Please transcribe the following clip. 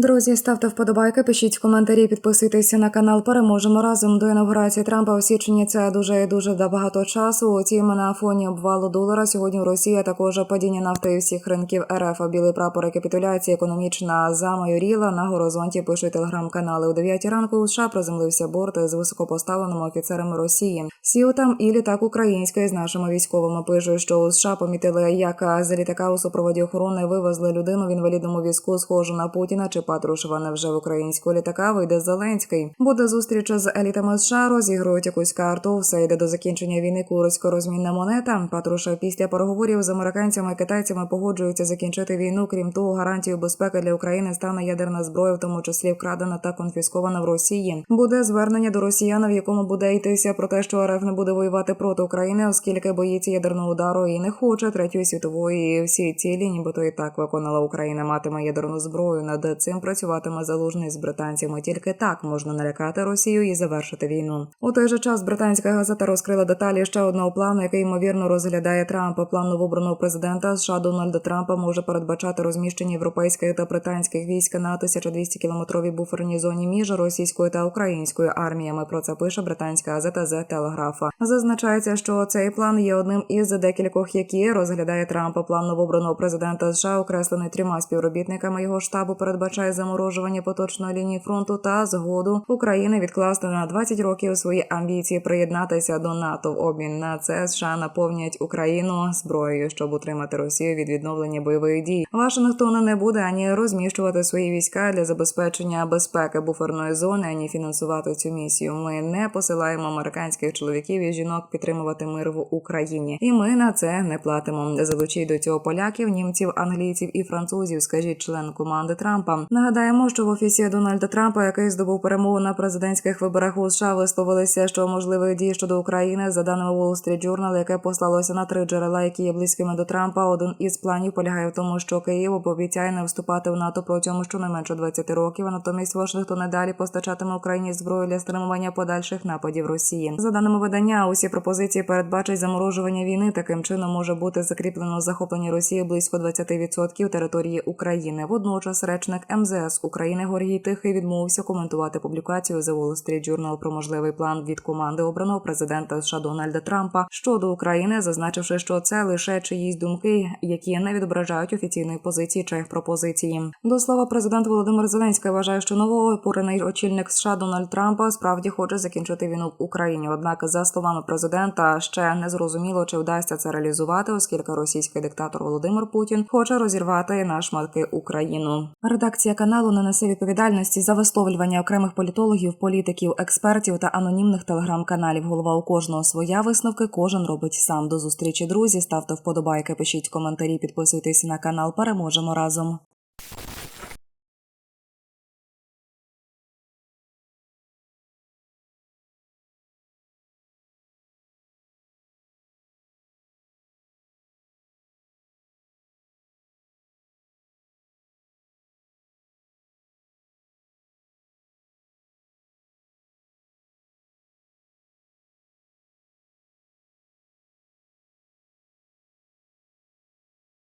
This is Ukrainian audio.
Друзі, ставте вподобайки, пишіть коментарі, підписуйтеся на канал. Переможемо разом до інаугурації Трампа у січні. Це дуже і дуже багато часу. Утім, на фоні обвалу долара сьогодні в Росії також падіння нафти всіх ринків РФ. Білий прапор капітуляції економічна замайоріла на горизонті. Пишуть телеграм-канали у 9 ранку. У США приземлився борт з високопоставленими офіцерами Росії. Сів там і літак український з нашими військовими. Пишуть, що у США помітили, як з літака у супроводі охорони вивезли людину в інвалідному візку, схожу на Путіна чи Патрушева. Невже в українського літака вийде Зеленський? Буде зустріч з елітами США, розігрують якусь карту. Все йде до закінчення війни. Курсько-розмінна монета. Патрушев після переговорів з американцями і китайцями погоджується закінчити війну. Крім того, гарантією безпеки для України стане ядерна зброя, в тому числі вкрадена та конфіскована в Росії. Буде звернення до росіян, в якому буде йтися про те, що РФ не буде воювати проти України, оскільки боїться ядерного удару і не хоче третьої світової. І Всі цілі, нібито і так виконала Україна, матиме ядерну зброю. Над цим працюватиме залужний з британцями. Тільки так можна налякати Росію і завершити війну. У той же час британська газета розкрила деталі ще одного плану, який ймовірно розглядає Трампа. План новообраного президента США Дональда Трампа може передбачати розміщення європейських та британських військ на 1200 кілометровій буферній зоні між російською та українською арміями. Про це пише британська газета The Telegraph. Зазначається, що цей план є одним із декількох, які розглядає Трампа. План новообраного президента США, окреслений трьома співробітниками його штабу, передбачає заморожування поточної лінії фронту та згоду України відкласти на 20 років свої амбіції приєднатися до НАТО. В обмін на це США наповнять Україну зброєю, щоб утримати Росію від відновлення бойових дій. Вашингтон не буде ані розміщувати свої війська для забезпечення безпеки буферної зони, ані фінансувати цю місію. Ми не посилаємо американських чоловіків і жінок підтримувати мир в Україні, і ми на це не платимо. Залучіть до цього поляків, німців, англійців і французів. Скажіть член команди Трампа. Нагадаємо, що в офісі Дональда Трампа, який здобув перемогу на президентських виборах у США, висловилися, що можливих дій щодо України за даними Wall Street Journal, яке послалося на три джерела, які є близькими до Трампа. Один із планів полягає в тому, що Київ обіцяє не вступати в НАТО протягом щонайменше 20 років. а Натомість Вашингтон і далі постачатиме Україні зброю для стримування подальших нападів Росії. За даними видання, усі пропозиції передбачать заморожування війни. Таким чином може бути закріплено захоплення Росії близько 20% території України. Водночас речник МЗС України Горгій Тихий відмовився коментувати публікацію The Wall Street Journal про можливий план від команди обраного президента США Дональда Трампа щодо України, зазначивши, що це лише чиїсь думки, які не відображають офіційної позиції чи пропозиції. До слова, президент Володимир Зеленський вважає, що нового новоопурений очільник США Дональд Трампа справді хоче закінчити війну в Україні. Однак, за словами президента, ще не зрозуміло, чи вдасться це реалізувати, оскільки російський диктатор Володимир Путін хоче розірвати на шматки Україну. Редакція каналу не несе відповідальності за висловлювання окремих політологів, політиків, експертів та анонімних телеграм-каналів. Голова у кожного своя висновки. Кожен робить сам. До зустрічі, друзі. Ставте вподобайки, пишіть коментарі, підписуйтесь на канал. Переможемо разом.